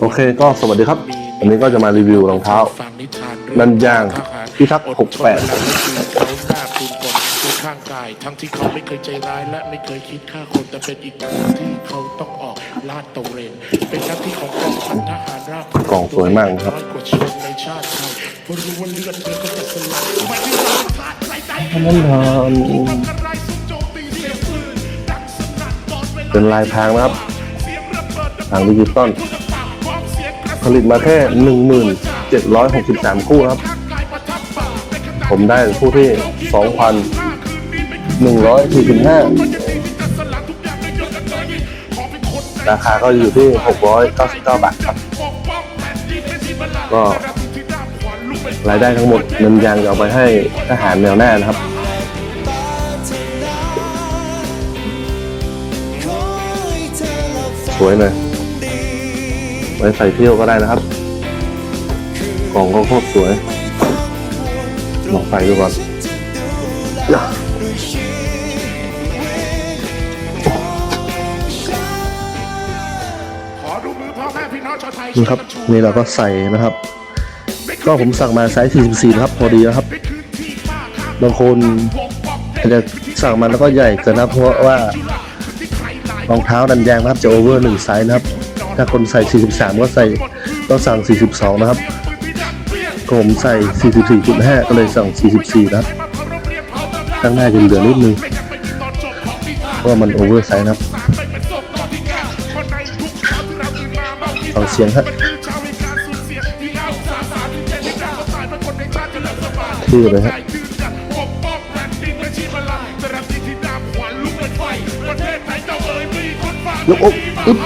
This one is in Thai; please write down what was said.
โอเคก็สวัสดีครับ วันนี้ก็จะมารีวิวรองเท้านันยางพิทักษ์68เขาหน้าคุณกลคือข้างกาย ทั้งที่เขาไม่เคยใจร้ายและไม่เคยคิดฆ่าคนแต่เป็นอีกอย่างที่เขาต้องออกลาดตระเวนเป็นหน้าที่ของกองพันทหารราบกล่องสวยมากนะครับอยกว่าชนในชาติไทยเพราะรู้ว่าเลือดเธอก็จะสลายไม่ได้รักชาติใส่ใจนั่นทมันกระไรสุดโจมตีเสียงปืนดังสนั่นตอนเวลาเป็นลายพรางนะครับเสียงระเบิดทางดิจิตอล ผลิตมาแค่ 1763 คู่ครับ ผมได้คู่ที่ 2,145 ราคาก็อยู่ที่ 699 บาทครับ ก็รายได้ทั้งหมดเงินยางจะเอาไปให้ทหารแนวหน้านะครับสวยเลย ไว้ใส่เที่ยวก็ได้นะครับ กล่องก็โคตรสวยลองใส่ดูก่อนอย่าขอดูมือพ่อแม่พี่น้องชาวไทยนี่ครับนี่เราก็ใส่นะครับ ก็ผมสั่งมาไซส์44นะครับ พอดีนะครับบางคนอาจจะสั่งมาแล้วก็ใหญ่เกินนะครับเพราะว่ารองเท้าดันยางนะครับจะโอเวอร์หนึ่งไซส์นะครับ ถ้าคนใส่ 43 ก็ใส่ก็สั่ง 42 นะครับผมใส่ 44.5 ก็เลยสั่ง 44 นะข้างหน้าจะเหลือนิดนึงเพราะมันโอเวอร์ไซส์นะครับฟังเสียงครับชื่อเลยฮะยกอกอึ๊บ